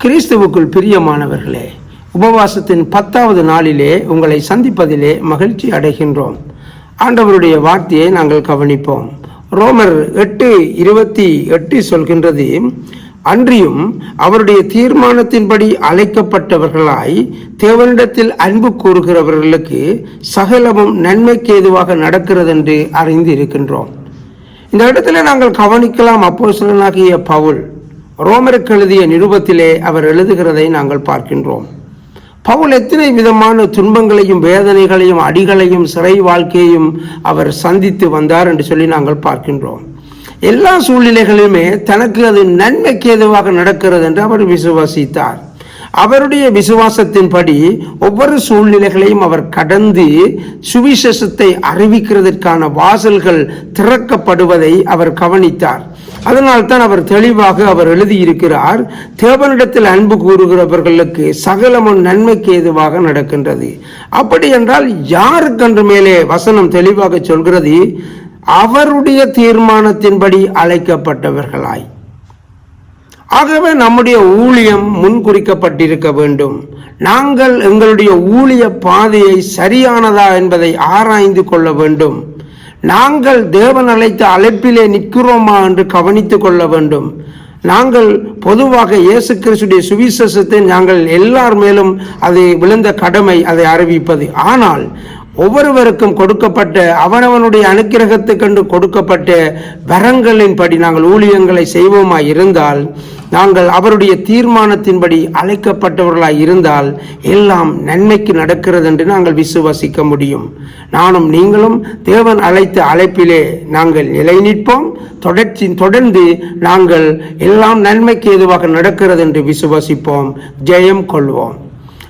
கிறிஸ்துவுக்குள் பிரியமானவர்களே உபவாசத்தின் பத்தாவது நாளிலே உங்களை சந்திப்பதிலே மகிழ்ச்சி அடைகின்றோம். ஆண்டவருடைய வார்த்தையை நாங்கள் கவனிப்போம். ரோமர் எட்டு இருபத்தி எட்டு சொல்கின்றது அன்றியும் அவருடைய தீர்மானத்தின்படி அழைக்கப்பட்டவர்களாய் தேவனிடத்தில் அன்பு கூறுகிறவர்களுக்கு சகலமும் நன்மைக்கு ஏதுவாக நடக்கிறது என்று அறிந்து இருக்கின்றோம் இந்த இடத்துல நாங்கள் கவனிக்கலாம் அப்போஸ்தலனாகிய பவுல் ரோமருக்கு எழுதிய நிருபத்திலே அவர் எழுதுகிறதை நாங்கள் பார்க்கின்றோம். பவுல் எத்தனை விதமான துன்பங்களையும் வேதனைகளையும் அடிகளையும் சிறை வாழ்க்கையையும் அவர் சந்தித்து வந்தார் என்று சொல்லி நாங்கள் பார்க்கின்றோம். எல்லா சூழ்நிலைகளிலுமே தனக்கு அது நன்மைக்கு ஏதுவாக நடக்கிறது என்று அவர் விசுவாசித்தார். அவருடைய விசுவாசத்தின்படி ஒவ்வொரு சூழ்நிலைகளையும் அவர் கடந்து சுவிசேஷத்தை அறிவிக்கிறதற்கான வாசல்கள் திறக்கப்படுவதை அவர் கவனித்தார். அதனால்தான் அவர் தெளிவாக அவர் எழுதியிருக்கிறார் தேவனிடத்தில் அன்பு கூறுகிறவர்களுக்கு சகலமும் நன்மைக்கு ஏதுவாக நடக்கின்றது. அப்படி என்றால் யாருக்கன்று மேலே வசனம் தெளிவாக சொல்கிறது? அவருடைய தீர்மானத்தின்படி அழைக்கப்பட்டவர்களாய். ஆகவே நம்முடைய ஊழியம் முன்குறிக்கப்பட்டிருக்க வேண்டும். நாங்கள் எங்களுடைய ஊழிய பாதையை சரியானதா என்பதை ஆராய்ந்து கொள்ள வேண்டும். நாங்கள் தேவன் அழைத்த அழைப்பிலே நிற்கிறோமா என்று கவனித்துக் கொள்ள வேண்டும். நாங்கள் பொதுவாக இயேசு கிறிஸ்துடைய சுவிசேஷத்தை நாங்கள் எல்லார் மேலும் அதை விழுந்த கடமை அதை அறிவிப்பது. ஆனால் ஒவ்வொருவருக்கும் கொடுக்கப்பட்ட அவனவனுடைய அனுக்கிரகத்தை கண்டு கொடுக்கப்பட்ட வரங்களின்படி நாங்கள் ஊழியங்களை செய்வோமாய் இருந்தால் நாங்கள் அவருடைய தீர்மானத்தின்படி அழைக்கப்பட்டவர்களாய் இருந்தால் எல்லாம் நன்மைக்கு நடக்கிறது என்று நாங்கள் விசுவாசிக்க முடியும். நானும் நீங்களும் தேவன் அழைத்த அழைப்பிலே நாங்கள் நிலை நிற்போம் தொடர்ச்சி தொடர்ந்து நாங்கள் எல்லாம் நன்மைக்கு எதுவாக நடக்கிறது என்று விசுவாசிப்போம். ஜெயம் கொள்வோம்.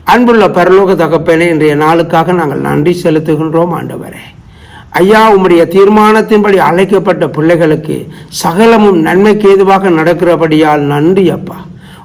அன்புள்ள பரலோக தகப்பனே இன்றைய நாளுக்காக நாங்கள் நன்றி செலுத்துகின்றோம் ஆண்டவரே. ஐயா உம்முடைய தீர்மானத்தின்படி அழைக்கப்பட்ட பிள்ளைகளுக்கு சகலமும் நன்மைக்கு ஏதுவாக நடக்கிறபடியால் நன்றி அப்பா.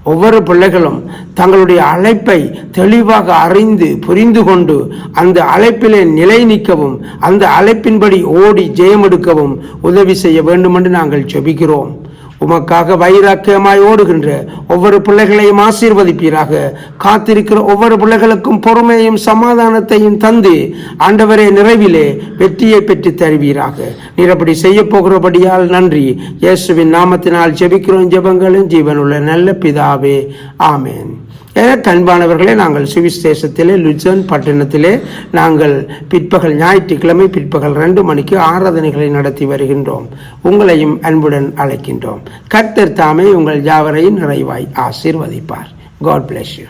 ஒவ்வொரு பிள்ளைகளும் தங்களுடைய அழைப்பை தெளிவாக அறிந்து புரிந்து கொண்டு அந்த அழைப்பிலே நிலை நிற்கவும் அந்த அழைப்பின்படி ஓடி ஜெயமெடுக்கவும் உதவி செய்ய வேண்டும் என்று நாங்கள் செபிக்கிறோம் உமக்காக வைராக்கியமாய் ஓடுகின்ற ஒவ்வொரு பிள்ளைகளையும் ஆசீர்வதிப்பீராக. காத்திருக்கிற ஒவ்வொரு பிள்ளைகளுக்கும் பொறுமையும் சமாதானத்தையும் தந்து ஆண்டவரே நிறைவிலே வெற்றியை பெற்று தருவீராக. நீர் அப்படி செய்ய போகிறபடியால் நன்றி. இயேசுவின் நாமத்தினால் ஜெபிக்கிறோம் ஜெபங்களும் ஜீவனுள்ள நல்ல பிதாவே. ஆமேன். அன்பானவர்களே நாங்கள் சுவிசேஷத்திலே லுஜன் பட்டணத்திலே நாங்கள் பிற்பகல் ஞாயிற்றுக்கிழமை பிற்பகல் ரெண்டு மணிக்கு ஆராதனைகளை நடத்தி வருகின்றோம். உங்களையும் அன்புடன் அழைக்கின்றோம். கர்த்தர் தாமே உங்கள் யாவரையும் நிறைவாய் ஆசீர்வதிப்பார். God bless you